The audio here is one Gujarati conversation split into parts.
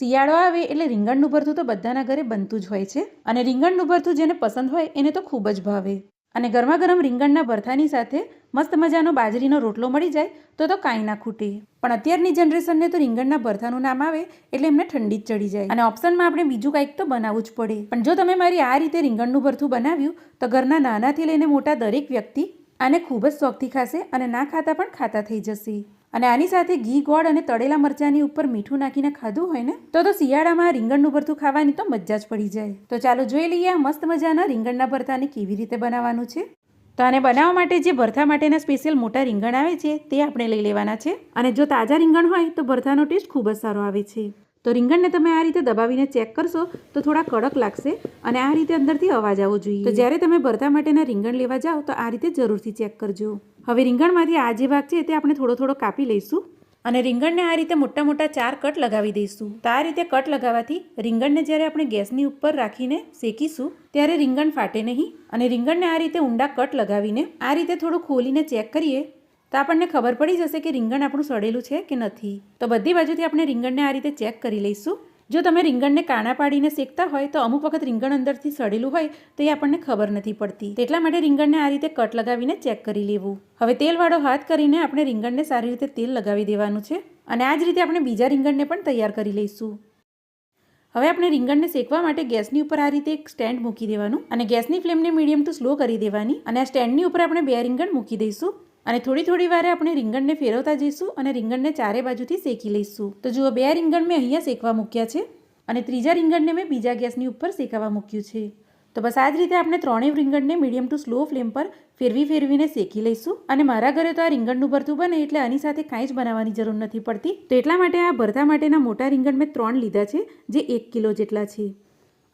શિયાળો આવે એટલે રીંગણનું ભરથું તો બધાના ઘરે બનતું જ હોય છે. અને રીંગણનું ભરથું જેને પસંદ હોય એને તો ખૂબ જ ભાવે. અને ગરમા ગરમ રીંગણના ભરથાની સાથે મસ્ત મજાનો બાજરીનો રોટલો મળી જાય તો તો કાંઈ ના ખૂટે. પણ અત્યારની જનરેશનને તો રીંગણના ભરથાનું નામ આવે એટલે એમને ઠંડી જ ચડી જાય. અને ઓપ્શનમાં આપણે બીજું કાંઈક તો બનાવવું જ પડે. પણ જો તમે મારી આ રીતે રીંગણનું ભરથું બનાવ્યું, તો ઘરના નાનાથી લઈને મોટા દરેક વ્યક્તિ આને ખૂબ જ શોખથી ખાશે અને ના ખાતા પણ ખાતા થઈ જશે. અને આની સાથે ઘી, ગોળ અને તળેલા મરચાંની ઉપર મીઠું નાખીને ખાધું હોય ને, તો તો શિયાળામાં રીંગણનું ભરથું ખાવાની તો મજા જ પડી જાય. તો ચાલો જોઈ લઈએ આ મસ્ત મજાના રીંગણના ભરતાને કેવી રીતે બનાવવાનું છે. તો આને બનાવવા માટે જે ભરથા માટેના સ્પેશિયલ મોટા રીંગણ આવે છે, તે આપણે લઈ લેવાના છે. અને જો તાજા રીંગણ હોય, તો ભરથાનો ટેસ્ટ ખૂબ જ સારો આવે છે. તો રીંગણને તમે આ રીતે દબાવીને ચેક કરશો, તો થોડા કડક લાગશે અને આ રીતે અંદરથી અવાજ આવવો જોઈએ. તો જ્યારે તમે ભરથા માટેના રીંગણ લેવા જાઓ, તો આ રીતે જરૂરથી ચેક કરજો. હવે રીંગણમાંથી આ જે ભાગ છે તે આપણે થોડો થોડો કાપી લઈશું અને રીંગણને આ રીતે મોટા મોટા ચાર કટ લગાવી દઈશું. તો આ રીતે કટ લગાવવાથી રીંગણને જ્યારે આપણે ગેસની ઉપર રાખીને શેકીશું, ત્યારે રીંગણ ફાટે નહીં અને રીંગણને આ રીતે ઊંડા કટ લગાવીને આ રીતે થોડું ખોલીને ચેક કરીએ, તો આપણને ખબર પડી જશે કે રીંગણ આપણું સડેલું છે કે નથી. તો બધી બાજુથી આપણે રીંગણને આ રીતે ચેક કરી લઈશું. જો તમે રીંગણને કાણા પાડીને શેકતા હોય તો અમુક વખત રીંગણ અંદરથી સડેલું હોય તો એ આપણને ખબર નથી પડતી. એટલા માટે રીંગણને આ રીતે કટ લગાવીને ચેક કરી લેવું. હવે તેલવાળો હાથ કરીને આપણે રીંગણને સારી રીતે તેલ લગાવી દેવાનું છે અને આ જ રીતે આપણે બીજા રીંગણને પણ તૈયાર કરી લઈશું. હવે આપણે રીંગણને શેકવા માટે ગેસની ઉપર આ રીતે એક સ્ટેન્ડ મૂકી દેવાનું અને ગેસની ફ્લેમને મીડિયમ ટુ સ્લો કરી દેવાની અને આ સ્ટેન્ડની ઉપર આપણે બે રીંગણ મૂકી દઈશું. અને થોડી થોડી વારે આપણે રીંગણને ફેરવતા જઈશું અને રીંગણને ચારે બાજુથી શેકી લઈશું. તો જુઓ, બે રીંગણ મેં અહીંયા શેકવા મૂક્યા છે અને ત્રીજા રીંગણને મેં બીજા ગેસની ઉપર શેકાવા મૂક્યું છે. તો બસ આ જ રીતે આપણે ત્રણેય રીંગણને મીડિયમ ટુ સ્લો ફ્લેમ પર ફેરવી ફેરવીને શેકી લઈશું. અને મારા ઘરે તો આ રીંગણનું ભરતું બને એટલે આની સાથે કાંઈ જ બનાવવાની જરૂર નથી પડતી. તો એટલા માટે આ ભરતા માટેના મોટા રીંગણ મેં ત્રણ લીધા છે, જે એક કિલો જેટલા છે.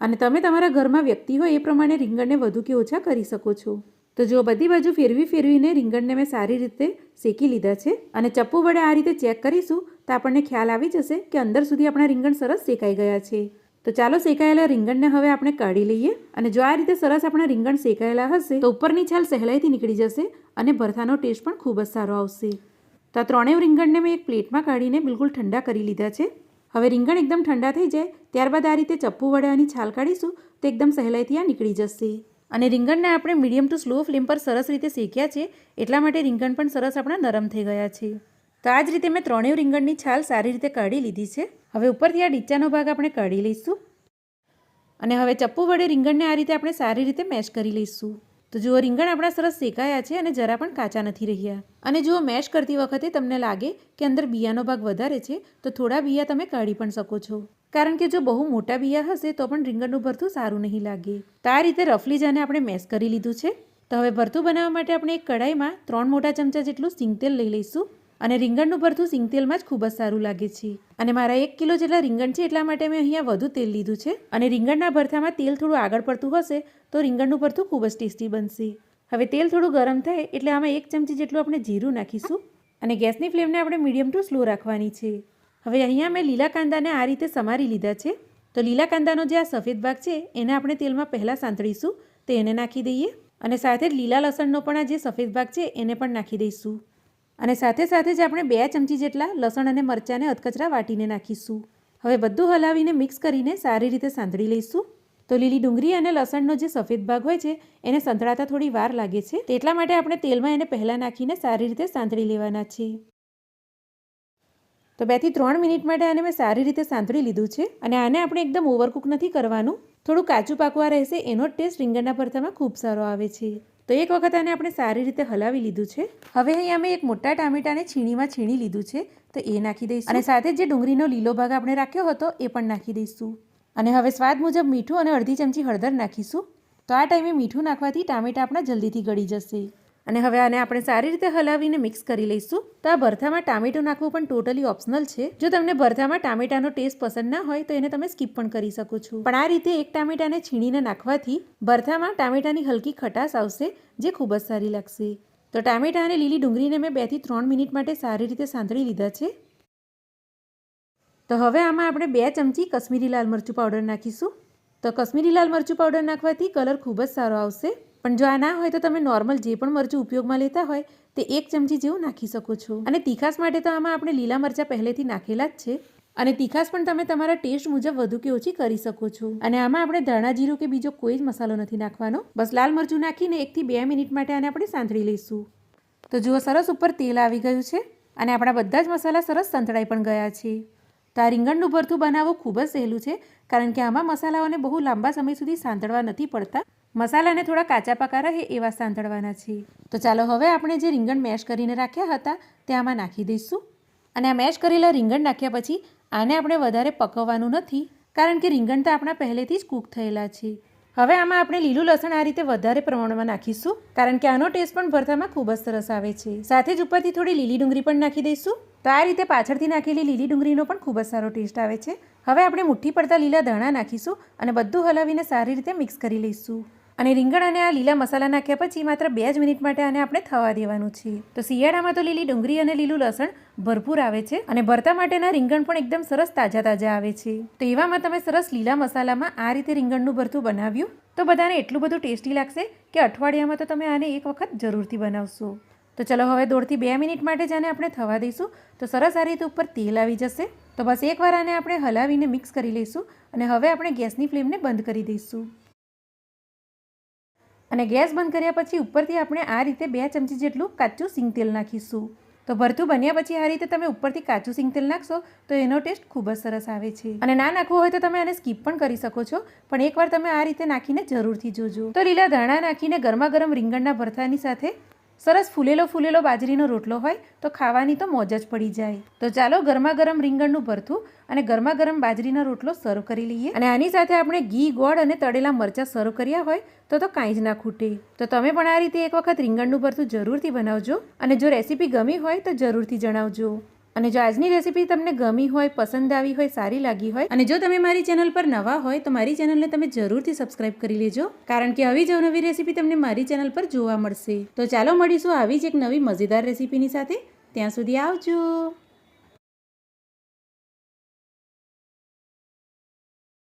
અને તમે તમારા ઘરમાં વ્યક્તિ હોય એ પ્રમાણે રીંગણને વધુ કે ઓછા કરી શકો છો. તો જો બધી બાજુ ફેરવી ફેરવીને રીંગણને મેં સારી રીતે શેકી લીધા છે અને ચપ્પુ વડે આ રીતે ચેક કરીશું, તો આપણને ખ્યાલ આવી જશે કે અંદર સુધી આપણા રીંગણ સરસ શેકાઈ ગયા છે. તો ચાલો શેકાયેલા રીંગણને હવે આપણે કાઢી લઈએ અને જો આ રીતે સરસ આપણા રીંગણ શેકાયેલા હશે, તો ઉપરની છાલ સહેલાઈથી નીકળી જશે અને ભરથાનો ટેસ્ટ પણ ખૂબ જ સારો આવશે. તો આ ત્રણેય રીંગણને મેં એક પ્લેટમાં કાઢીને બિલકુલ ઠંડા કરી લીધા છે. હવે રીંગણ એકદમ ઠંડા થઈ જાય, ત્યારબાદ આ રીતે ચપ્પુ વડે આની છાલ કાઢીશું, તો એકદમ સહેલાઈથી આ નીકળી જશે. અને રીંગણને આપણે મીડિયમ ટુ સ્લો ફ્લેમ પર સરસ રીતે શેક્યા છે, એટલા માટે રીંગણ પણ સરસ આપણા નરમ થઈ ગયા છે. તો આ જ રીતે મેં ત્રણેય રીંગણની છાલ સારી રીતે કાઢી લીધી છે. હવે ઉપરથી આ ડીચાનો ભાગ આપણે કાઢી લઈશું. અને હવે ચપ્પુ વડે રીંગણને આ રીતે આપણે સારી રીતે મેશ કરી લઈશું. તો જુઓ, રીંગણ આપણા સરસ શેકાયા છે અને જરા પણ કાચા નથી રહ્યા. અને જુઓ, મેશ કરતી વખતે તમને લાગે કે અંદર બિયાનો ભાગ વધારે છે, તો થોડા બિયા તમે કાઢી પણ શકો છો. કારણ કે જો બહુ મોટા બિયા હશે, તો પણ રીંગણનું ભરથું સારું નહીં લાગે. તો આ રીતે રફલી જાને આપણે મેશ કરી લીધું છે. તો હવે ભરતું બનાવવા માટે આપણે એક કઢાઈમાં ત્રણ મોટા ચમચા જેટલું સિંગતેલ લઈ લઈશું. અને રીંગણનું ભરથું સિંગતેલમાં જ ખૂબ જ સારું લાગે છે. અને મારા એક કિલો જેટલા રીંગણ છે એટલા માટે મેં અહીંયા વધુ તેલ લીધું છે. અને રીંગણના ભરથામાં તેલ થોડું આગળ પડતું હશે, તો રીંગણનું ભરથું ખૂબ જ ટેસ્ટી બનશે. હવે તેલ થોડું ગરમ થાય એટલે આમાં એક ચમચી જેટલું આપણે જીરું નાખીશું. અને ગેસની ફ્લેમને આપણે મીડિયમ ટુ સ્લો રાખવાની છે. હવે અહીંયા મેં લીલા કાંદાને આ રીતે સમારી લીધા છે. તો લીલા કાંદાનો જે આ સફેદ ભાગ છે, એને આપણે તેલમાં પહેલાં સાંતળીશું, તો એને નાખી દઈએ. અને સાથે જ લીલા લસણનો પણ આ જે સફેદ ભાગ છે, એને પણ નાખી દઈશું. અને સાથે સાથે જ આપણે બે ચમચી જેટલા લસણ અને મરચાંને અધકચરા વાટીને નાખીશું. હવે બધું હલાવીને મિક્સ કરીને સારી રીતે સાંતળી લઈશું. તો લીલી ડુંગળી અને લસણનો જે સફેદ ભાગ હોય છે, એને સંતળાતા થોડી વાર લાગે છે. તેટલા માટે આપણે તેલમાં એને પહેલાં નાખીને સારી રીતે સાંતળી લેવાના છે. તો બેથી ત્રણ મિનિટ માટે આને મેં સારી રીતે સાંતળી લીધું છે અને આને આપણે એકદમ ઓવરકુક નથી કરવાનું. થોડું કાચું પાકવા રહેશે, એનો ટેસ્ટ રીંગણના ભરથામાં ખૂબ સારો આવે છે. તો એક વખત આને આપણે સારી રીતે હલાવી લીધું છે. હવે અહીં અમે એક મોટા ટામેટાને છીણીમાં છીણી લીધું છે. તો એ નાખી દઈશું. અને સાથે જે ડુંગળીનો લીલો ભાગ આપણે રાખ્યો હતો, એ પણ નાખી દઈશું. અને હવે સ્વાદ મુજબ મીઠું અને અડધી ચમચી હળદર નાખીશું. તો આ ટાઈમે મીઠું નાખવાથી ટામેટા આપણા જલ્દીથી ગળી જશે. અને હવે આને આપણે સારી રીતે હલાવીને મિક્સ કરી લઈશું. તો આ ભરથામાં ટામેટું નાખવું પણ ટોટલી ઓપ્શનલ છે. જો તમને ભરથામાં ટામેટાનો ટેસ્ટ પસંદ ના હોય, તો એને તમે સ્કીપ પણ કરી શકો છો. પણ આ રીતે એક ટામેટાને છીણીને નાખવાથી ભરથામાં ટામેટાની હલકી ખટાશ આવશે, જે ખૂબ જ સારી લાગશે. તો ટામેટા અને લીલી ડુંગળીને મેં બેથી ત્રણ મિનિટ માટે સારી રીતે સાંતળી લીધા છે. તો હવે આમાં આપણે બે ચમચી કશ્મીરી લાલ મરચું પાવડર નાખીશું. તો કશ્મીરી લાલ મરચું પાવડર નાખવાથી કલર ખૂબ જ સારો આવશે. પણ જો આ ના હોય તો તમે નોર્મલ જે પણ મરચું ઉપયોગમાં લેતા હોય, તે એક ચમચી જેવું નાખી શકો છો. અને તીખાસ માટે તો આમાં આપણે લીલા મરચાં પહેલેથી નાખેલા જ છે. અને તીખાસ પણ તમે તમારા ટેસ્ટ મુજબ વધુ કે ઓછી કરી શકો છો. અને આમાં આપણે ધાણા જીરું કે બીજો કોઈ જ મસાલો નથી નાખવાનો. બસ લાલ મરચું નાખીને એકથી બે મિનિટ માટે આને આપણે સાંતળી લઈશું. તો જુઓ, સરસ ઉપર તેલ આવી ગયું છે. અને આપણા બધા જ મસાલા સરસ સંતળાઈ પણ ગયા છે. તો આ રીંગણનું ભરથું બનાવવું ખૂબ જ સહેલું છે, કારણ કે આમાં મસાલાઓને બહુ લાંબા સમય સુધી સાંતળવા નથી પડતા. મસાલાને થોડા કાચા પાકા રહે એવા સાંતળવાના છે તો ચાલો હવે આપણે જે રીંગણ મેશ કરીને રાખ્યા હતા તે આમાં નાખી દઈશું. અને આ મેશ કરેલા રીંગણ નાખ્યા પછી આને આપણે વધારે પકવવાનું નથી, કારણ કે રીંગણ તો આપણા પહેલેથી જ કૂક થયેલા છે. હવે આમાં આપણે લીલું લસણ આ રીતે વધારે પ્રમાણમાં નાખીશું, કારણ કે આનો ટેસ્ટ પણ ભરતામાં ખૂબ જ સરસ આવે છે. સાથે જ ઉપરથી થોડી લીલી ડુંગળી પણ નાખી દઈશું. તો આ રીતે પાછળથી નાખેલી લીલી ડુંગળીનો પણ ખૂબ જ સારો ટેસ્ટ આવે છે. હવે આપણે મુઠ્ઠી પડતા લીલા ધાણા નાખીશું અને બધું હલાવીને સારી રીતે મિક્સ કરી લઈશું. અને રીંગણ અને આ લીલા મસાલા નાખ્યા પછી માત્ર બે જ મિનિટ માટે આને આપણે થવા દેવાનું છે. તો શિયાળામાં તો લીલી ડુંગળી અને લીલું લસણ ભરપૂર આવે છે અને ભરતા માટેના રીંગણ પણ એકદમ સરસ તાજા તાજા આવે છે. તો એવામાં તમે સરસ લીલા મસાલામાં આ રીતે રીંગણનું ભરતું બનાવ્યું તો બધાને એટલું બધું ટેસ્ટી લાગશે કે અઠવાડિયામાં તો તમે આને એક વખત જરૂરથી બનાવશો. તો ચલો હવે દોઢથી બે મિનિટ માટે જ આને આપણે થવા દઈશું. તો સરસ આ રીતે ઉપર તેલ આવી જશે. તો બસ એકવાર આને આપણે હલાવીને મિક્સ કરી લઈશું અને હવે આપણે ગેસની ફ્લેમને બંધ કરી દઈશું. અને ગેસ બંધ કર્યા પછી ઉપરથી આપણે આ રીતે બે ચમચી જેટલું કાચું સિંગતેલ નાખીશું. તો ભરતું બન્યા પછી આ રીતે તમે ઉપરથી કાચું સિંગતેલ નાખશો તો એનો ટેસ્ટ ખૂબ જ સરસ આવે છે. અને ના નાખવું હોય તો તમે આને સ્કીપ પણ કરી શકો છો, પણ એકવાર તમે આ રીતે નાખીને જરૂરથી જોજો. તો લીલા ધાણા નાખીને ગરમા ગરમ રીંગણના ભરથાની સાથે સરસ ફૂલેલો ફૂલેલો બાજરીનો રોટલો હોય તો ખાવાની તો મોજ જ પડી જાય. તો ચાલો ગરમા ગરમ રીંગણનું ભરથું અને ગરમા ગરમ બાજરીનો રોટલો સર્વ કરી લઈએ. અને આની સાથે આપણે ઘી, ગોળ અને તળેલા મરચાં સર્વ કર્યા હોય તો તો કાંઈ જ ના ખૂટે. તો તમે પણ આ રીતે એક વખત રીંગણનું ભરથું જરૂરથી બનાવજો. અને જો રેસીપી ગમી હોય તો જરૂરથી જણાવજો. અને જો આજની રેસીપી તમને ગમી હોય, પસંદ આવી હોય, સારી લાગી હોય, અને જો તમે મારી ચેનલ પર નવા હોય, તો મારી ચેનલને તમે જરૂરથી સબસ્ક્રાઇબ કરી લેજો, કારણ કે આવી જ નવી રેસીપી તમને મારી ચેનલ પર જોવા મળશે. તો ચાલો મળીશું આવી જ એક નવી મજેદાર રેસીપીની સાથે. ત્યાં સુધી આવજો.